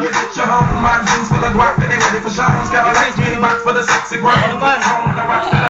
My jeans full of guap and they ready for shots. Got a nice mini box for the sexy girl.